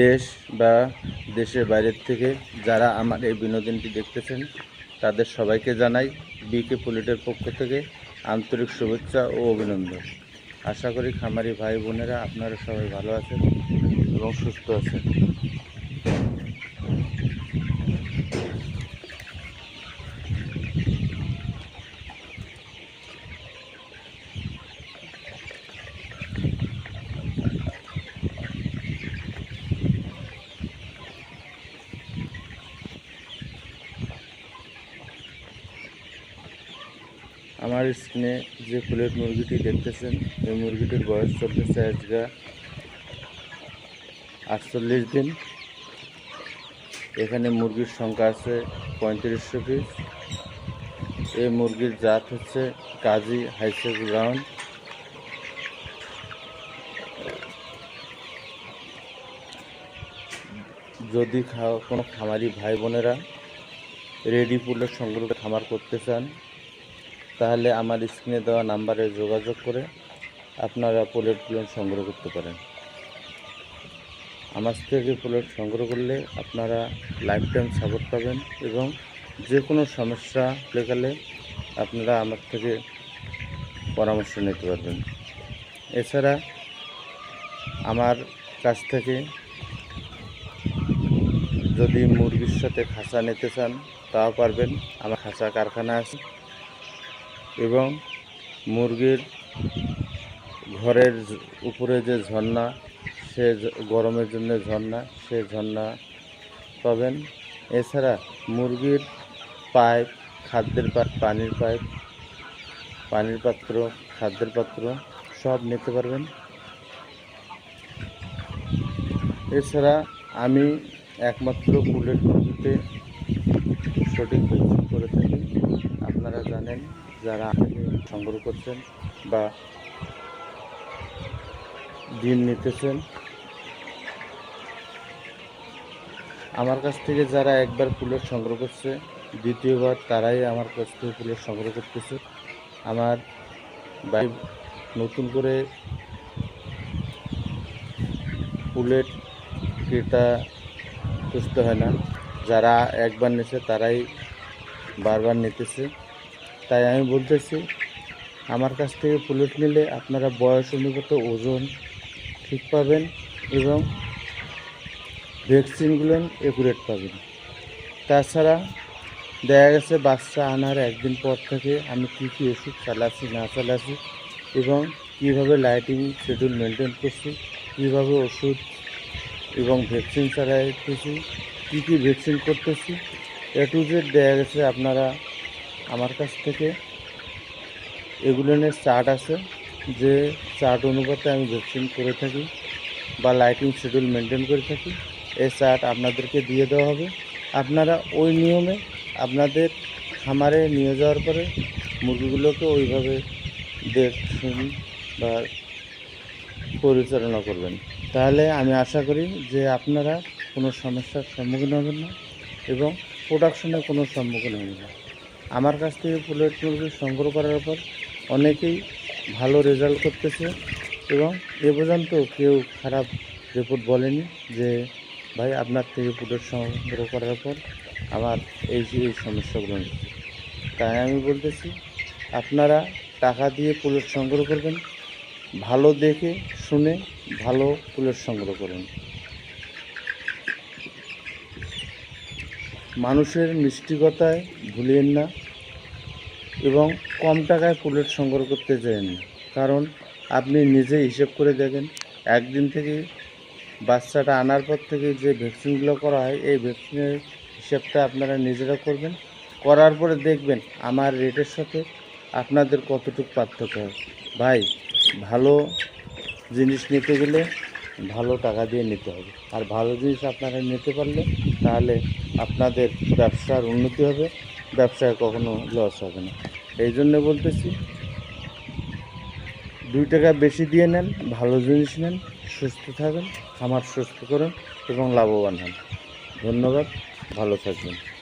দেশ বা দেশের বাইরের থেকে যারা আমার এই বিনোদনটি দেখতেছেন, তাদের সবাইকে জানাই বিকে পুলিটের পক্ষ থেকে আন্তরিক শুভেচ্ছা ও অভিনন্দন। আশা করি খামারি ভাই বোনেরা আপনারা সবাই ভালো আছেন এবং সুস্থ আছেন। আমার স্ক্রিনে যে ফুলের মুরগিটি দেখতেছেন, এই মুরগিটির বয়স চলতেছে আজকে আটচল্লিশ দিন। এখানে মুরগির সংখ্যা আছে পঁয়ত্রিশশো পিস এই মুরগির জাত হচ্ছে কাজী হাইসেক ব্রাউন যদি খাওয়া কোনো খামারি ভাই বোনেরা রেডি পুলের সংগ্রহ খামার করতে চান তাহলে আমার স্ক্রিনে দেওয়া নাম্বারে যোগাযোগ করে আপনারা পোলেট প্লেন সংগ্রহ করতে পারেন। আমার থেকে পোলেট সংগ্রহ করলে আপনারা লাইফ টাইম সাপোর্ট পাবেন এবং যে কোনো সমস্যা লেখালে আপনারা আমার থেকে পরামর্শ নিতে পারবেন। এছাড়া আমার কাছ থেকে যদি মুরগির সাথে খাঁচা নিতে চান, তাও পারবেন। আমার খাঁচা কারখানা আছে। এবং মুরগির ঘরের উপরে যে ঝর্ণা, সে গরমের জন্য ঝর্ণা, সে ঝর্ণা পাবেন। এছাড়া মুরগির পাইপ, খাদ্যের পাইপ পানির পাইপ, পানির পাত্র, খাদ্যের পাত্র সব নিতে পারবেন। এছাড়া আমি একমাত্র বুলেট মুরগিতে সঠিক করে থাকি। আপনারা জানেন যারা সংগ্রহ করছেন বা ডিম নিতেছেন। আমার কাছ থেকে যারা একবার ফুলের সংগ্রহ করছে, দ্বিতীয়বার তারাই আমার কাছ থেকে ফুলের সংগ্রহ করতেছে। আমার বাই নতুন করে ফুলের ক্রেতা খুঁজতে হয় না। যারা একবার নিছে তারাই বারবার নিতেছে। তাই আমি বলতেছি, আমার কাছ থেকে পুলেট নিলে আপনারা বয়স অনুগত ওজন ঠিক পাবেন এবং ভ্যাকসিনগুলো একুরেট পাবেন। তাছাড়া দেখা গেছে বাচ্চা আনার একদিন পর থেকে আমি কী কী ওষুধ চালাচ্ছি, না চালাচ্ছি এবং কীভাবে লাইটিং শিডিউল মেনটেন করছি, কীভাবে ওষুধ এবং ভ্যাকসিন চালাইতেছি, কী কী ভ্যাকসিন করতেছি, এ টু জেড দেখা গেছে আপনারা আমার কাছ থেকে এগুলো নিয়ে চার্ট আছে যে চার্ট অনুপাতে আমি ভ্যাকসিন করে থাকি বা লাইটিং শিডিউল মেনটেন করে থাকি। এই চার্ট আপনাদেরকে দিয়ে দেওয়া হবে। আপনারা ওই নিয়মে আপনাদের খামারে নিয়ে যাওয়ার পরে মুরগিগুলোকে ওইভাবে দেখুন বা পরিচালনা করবেন। তাহলে আমি আশা করি যে আপনারা কোনো সমস্যার সম্মুখীন হবেন না এবং প্রোডাকশনের কোনো সম্মুখীন হবেন না। আমার কাছ থেকে পুলেট মুরগি সংগ্রহ করার পর অনেকেই ভালো রেজাল্ট করতেছে এবং এ পর্যন্ত কেউ খারাপ রিপোর্ট বলেনি যে, ভাই, আপনার থেকে পুলেট সংগ্রহ করার পর আমার এই যে এই সমস্যাগুলো হচ্ছে তাই আমি বলতেছি, আপনারা টাকা দিয়ে পুলেট সংগ্রহ করবেন, ভালো দেখে শুনে ভালো পুলেট সংগ্রহ করুন। মানুষের মিষ্টিকতায় ভুলিয়েন না এবং কম টাকায় পুলেট সংগ্রহ করতে চান না। কারণ আপনি নিজে হিসেব করে দেখেন, একদিন থেকে বাচ্চাটা আনার পর থেকে যে ভ্যাকসিনগুলো করা হয়, এই ভ্যাকসিনের হিসাবটা আপনারা নিজেরা করবেন। করার পরে দেখবেন আমার রেটের সাথে আপনাদের কতটুকু পার্থক্য হয়। ভাই, ভালো জিনিস নিতে গেলে ভালো টাকা দিয়ে নিতে হবে। আর ভালো জিনিস আপনারা নিতে পারলে তাহলে আপনাদের ব্যবসার উন্নতি হবে, ব্যবসায় কখনো লস হবে না। এই জন্য বলতেছি, দুই টাকা বেশি দিয়ে নেন, ভালো জিনিস নেন, সুস্থ থাকেন, খামার সুস্থ করুন এবং লাভবান হন। ধন্যবাদ, ভালো থাকবেন।